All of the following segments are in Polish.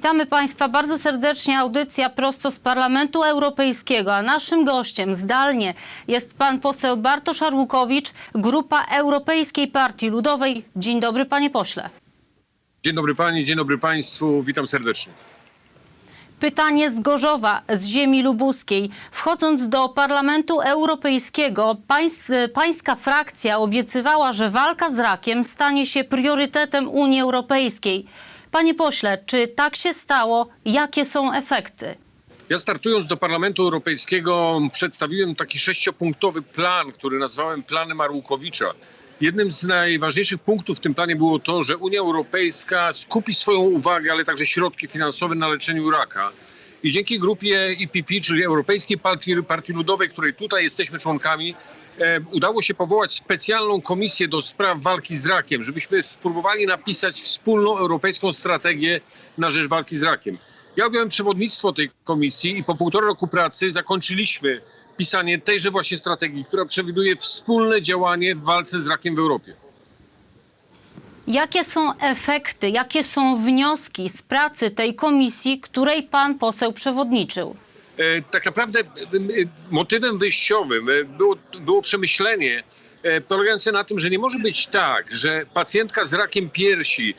Witamy Państwa bardzo serdecznie. Audycja prosto z Parlamentu Europejskiego, a naszym gościem zdalnie jest pan poseł Bartosz Arłukowicz, Grupa Europejskiej Partii Ludowej. Dzień dobry, panie pośle. Dzień dobry pani, dzień dobry państwu, witam serdecznie. Pytanie z Gorzowa, z ziemi lubuskiej. Wchodząc do Parlamentu Europejskiego, pańs pańska frakcja obiecywała, że walka z rakiem stanie się priorytetem Unii Europejskiej. Panie pośle, czy tak się stało? Jakie są efekty? Ja startując do Parlamentu Europejskiego przedstawiłem taki sześciopunktowy plan, który nazwałem planem Arłukowicza. Jednym z najważniejszych punktów w tym planie było to, że Unia Europejska skupi swoją uwagę, ale także środki finansowe na leczeniu raka. I dzięki grupie EPP, czyli Europejskiej Partii, Partii Ludowej, której tutaj jesteśmy członkami, e, udało się powołać specjalną komisję do spraw walki z rakiem, żebyśmy spróbowali napisać wspólną europejską strategię na rzecz walki z rakiem. Ja objąłem przewodnictwo tej komisji i po półtora roku pracy zakończyliśmy pisanie tejże właśnie strategii, która przewiduje wspólne działanie w walce z rakiem w Europie. Jakie są efekty, jakie są wnioski z pracy tej komisji, której pan poseł przewodniczył? E, tak naprawdę e, e, motywem wyjściowym było, było przemyślenie polegające na tym, że nie może być tak, że pacjentka z rakiem piersi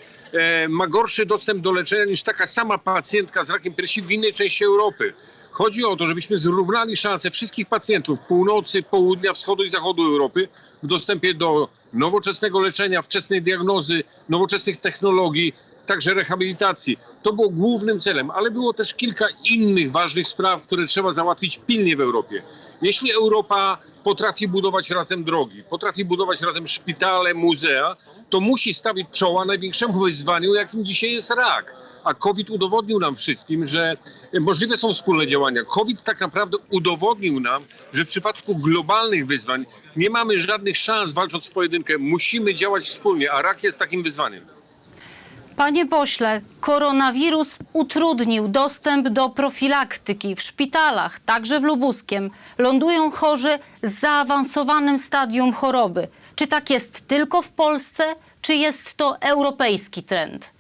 ma gorszy dostęp do leczenia niż taka sama pacjentka z rakiem piersi w innej części Europy. Chodzi o to, żebyśmy zrównali szanse wszystkich pacjentów północy, południa, wschodu i zachodu Europy w dostępie do nowoczesnego leczenia, wczesnej diagnozy, nowoczesnych technologii, także rehabilitacji. To było głównym celem, ale było też kilka innych ważnych spraw, które trzeba załatwić pilnie w Europie. Jeśli Europa potrafi budować razem drogi, potrafi budować razem szpitale, muzea, to musi stawić czoła największemu wyzwaniu, jakim dzisiaj jest rak. A COVID udowodnił nam wszystkim, że możliwe są wspólne działania. COVID tak naprawdę udowodnił nam, że w przypadku globalnych wyzwań nie mamy żadnych szans walcząc w pojedynkę. Musimy działać wspólnie, a rak jest takim wyzwaniem. Panie pośle, koronawirus utrudnił dostęp do profilaktyki w szpitalach, także w Lubuskiem. Lądują chorzy z zaawansowanym stadium choroby. Czy tak jest tylko w Polsce, czy jest to europejski trend?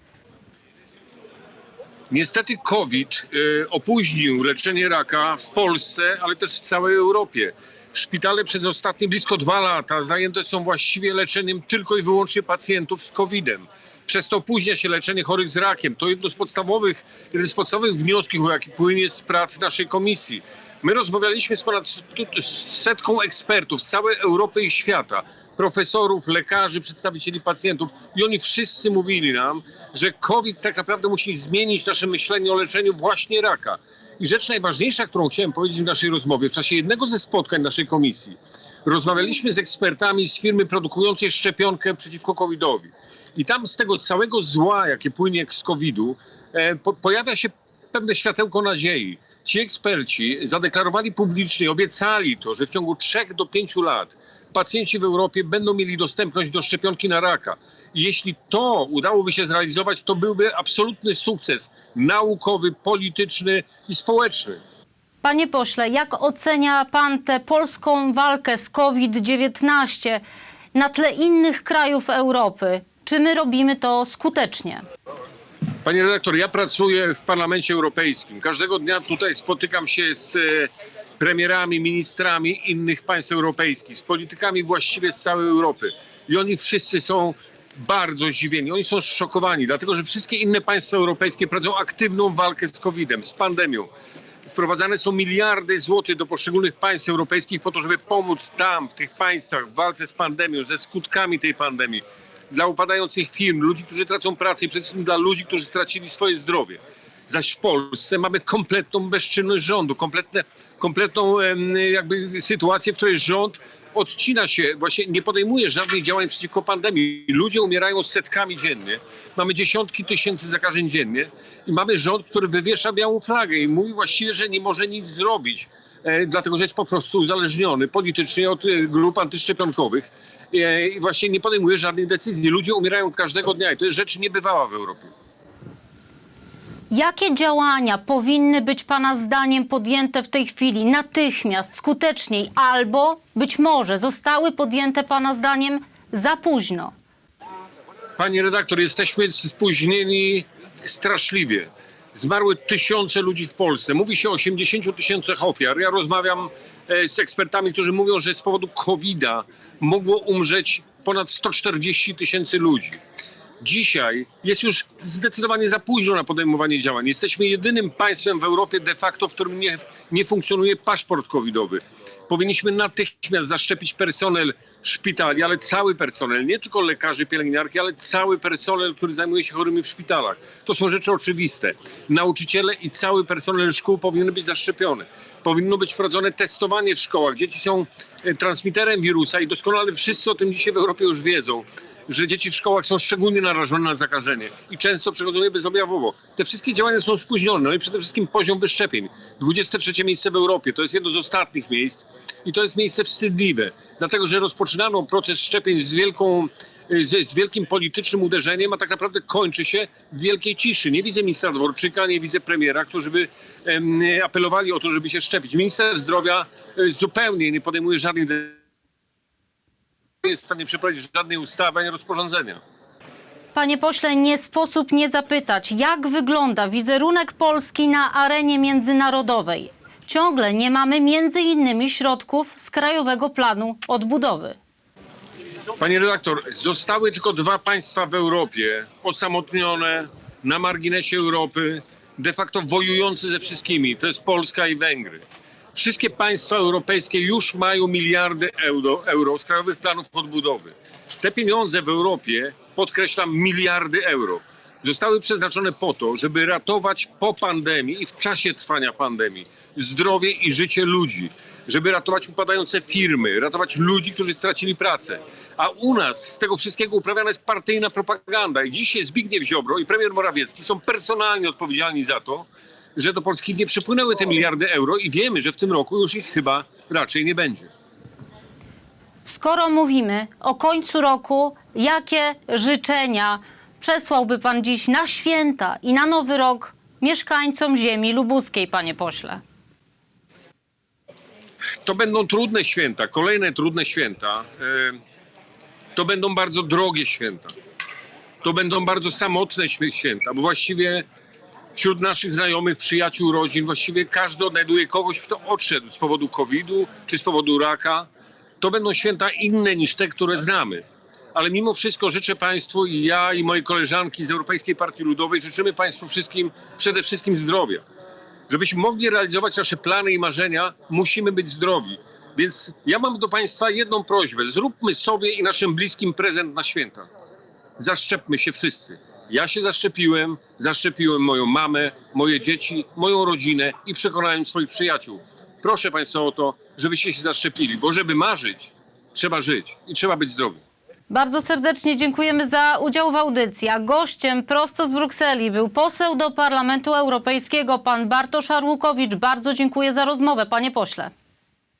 Niestety COVID y, opóźnił leczenie raka w Polsce, ale też w całej Europie. Szpitale przez ostatnie blisko dwa lata zajęte są właściwie leczeniem tylko i wyłącznie pacjentów z COVID-em. Przez to opóźnia się leczenie chorych z rakiem. To jedno z podstawowych, jeden z podstawowych wniosków, jaki płynie z pracy naszej komisji. My rozmawialiśmy z ponad setką ekspertów z całej Europy i świata, profesorów, lekarzy, przedstawicieli pacjentów i oni wszyscy mówili nam, że COVID tak naprawdę musi zmienić nasze myślenie o leczeniu właśnie raka. I rzecz najważniejsza, którą chciałem powiedzieć w naszej rozmowie, w czasie jednego ze spotkań naszej komisji, rozmawialiśmy z ekspertami z firmy produkującej szczepionkę przeciwko COVID-owi. I tam z tego całego zła, jakie płynie z COVID-u, e, po, pojawia się pewne światełko nadziei. Ci eksperci zadeklarowali publicznie, obiecali to, że w ciągu 3 do 5 lat pacjenci w Europie będą mieli dostępność do szczepionki na raka. I jeśli to udałoby się zrealizować, to byłby absolutny sukces naukowy, polityczny i społeczny. Panie pośle, jak ocenia pan tę polską walkę z COVID-19 na tle innych krajów Europy? Czy my robimy to skutecznie? Panie redaktor, ja pracuję w Parlamencie Europejskim. Każdego dnia tutaj spotykam się z e, premierami, ministrami innych państw europejskich, z politykami właściwie z całej Europy. I oni wszyscy są bardzo zdziwieni, oni są zszokowani, dlatego że wszystkie inne państwa europejskie prowadzą aktywną walkę z COVID-em, z pandemią. Wprowadzane są miliardy złotych do poszczególnych państw europejskich po to, żeby pomóc tam, w tych państwach, w walce z pandemią, ze skutkami tej pandemii. Dla upadających firm, ludzi, którzy tracą pracę i przede wszystkim dla ludzi, którzy stracili swoje zdrowie. Zaś w Polsce mamy kompletną bezczynność rządu, kompletne, kompletną jakby sytuację, w której rząd odcina się, właśnie nie podejmuje żadnych działań przeciwko pandemii. Ludzie umierają setkami dziennie, mamy dziesiątki tysięcy zakażeń dziennie i mamy rząd, który wywiesza białą flagę i mówi właściwie, że nie może nic zrobić, e, dlatego że jest po prostu uzależniony politycznie od e, grup antyszczepionkowych i właśnie nie podejmuje żadnych decyzji. Ludzie umierają każdego dnia i to jest rzecz niebywała w Europie. Jakie działania powinny być Pana zdaniem podjęte w tej chwili natychmiast, skuteczniej, albo być może zostały podjęte Pana zdaniem za późno? Pani redaktor, jesteśmy spóźnieni straszliwie. Zmarły tysiące ludzi w Polsce. Mówi się o 80 tysiącach ofiar. Ja rozmawiam e, z ekspertami, którzy mówią, że z powodu COVID-a mogło umrzeć ponad 140 tysięcy ludzi. Dzisiaj jest już zdecydowanie za późno na podejmowanie działań. Jesteśmy jedynym państwem w Europie de facto, w którym nie, nie funkcjonuje paszport covidowy. Powinniśmy natychmiast zaszczepić personel szpitali, ale cały personel, nie tylko lekarzy, pielęgniarki, ale cały personel, który zajmuje się chorymi w szpitalach. To są rzeczy oczywiste. Nauczyciele i cały personel szkół powinny być zaszczepione. Powinno być wprowadzone testowanie w szkołach. Dzieci są e, transmiterem wirusa i doskonale wszyscy o tym dzisiaj w Europie już wiedzą że dzieci w szkołach są szczególnie narażone na zakażenie i często przechodzą je bezobjawowo. Te wszystkie działania są spóźnione, no i przede wszystkim poziom wyszczepień. 23 miejsce w Europie, to jest jedno z ostatnich miejsc i to jest miejsce wstydliwe, dlatego że rozpoczynano proces szczepień z wielką z, z wielkim politycznym uderzeniem, a tak naprawdę kończy się w wielkiej ciszy. Nie widzę ministra Dworczyka, nie widzę premiera, którzy by em, apelowali o to, żeby się szczepić. Minister zdrowia e, zupełnie nie podejmuje żadnych nie jest w stanie przeprowadzić żadnej ustawy ani rozporządzenia. Panie pośle, nie sposób nie zapytać, jak wygląda wizerunek Polski na arenie międzynarodowej. Ciągle nie mamy między innymi środków z Krajowego Planu Odbudowy. Panie redaktor, zostały tylko dwa państwa w Europie, osamotnione, na marginesie Europy, de facto wojujące ze wszystkimi. To jest Polska i Węgry. Wszystkie państwa europejskie już mają miliardy euro, euro z krajowych planów odbudowy. Te pieniądze w Europie, podkreślam, miliardy euro, zostały przeznaczone po to, żeby ratować po pandemii i w czasie trwania pandemii zdrowie i życie ludzi, żeby ratować upadające firmy, ratować ludzi, którzy stracili pracę. A u nas z tego wszystkiego uprawiana jest partyjna propaganda. I dzisiaj Zbigniew Ziobro i premier Morawiecki są personalnie odpowiedzialni za to, że do Polski nie przypłynęły te miliardy euro i wiemy, że w tym roku już ich chyba raczej nie będzie. Skoro mówimy o końcu roku, jakie życzenia przesłałby pan dziś na święta i na nowy rok mieszkańcom ziemi lubuskiej, panie pośle? To będą trudne święta, kolejne trudne święta. E, To będą bardzo drogie święta. To będą bardzo samotne święta, bo właściwie wśród naszych znajomych, przyjaciół, rodzin, właściwie każdy odnajduje kogoś, kto odszedł z powodu COVID-u czy z powodu raka. To będą święta inne niż te, które znamy. Ale mimo wszystko życzę Państwu i ja i moje koleżanki z Europejskiej Partii Ludowej życzymy Państwu wszystkim przede wszystkim zdrowia. Żebyśmy mogli realizować nasze plany i marzenia, musimy być zdrowi. Więc ja mam do Państwa jedną prośbę. Zróbmy sobie i naszym bliskim prezent na święta. Zaszczepmy się wszyscy. Ja się zaszczepiłem, zaszczepiłem moją mamę, moje dzieci, moją rodzinę i przekonałem swoich przyjaciół. Proszę Państwa o to, żebyście się zaszczepili, bo żeby marzyć, trzeba żyć i trzeba być zdrowi. Bardzo serdecznie dziękujemy za udział w audycji. A gościem prosto z Brukseli był poseł do Parlamentu Europejskiego, pan Bartosz Arłukowicz. Bardzo dziękuję za rozmowę, panie pośle.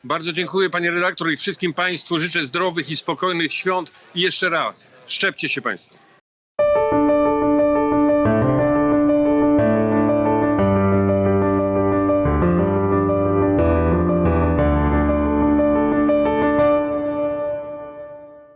Bardzo dziękuję Panie redaktor i wszystkim Państwu. Życzę zdrowych i spokojnych świąt i jeszcze raz szczepcie się Państwo.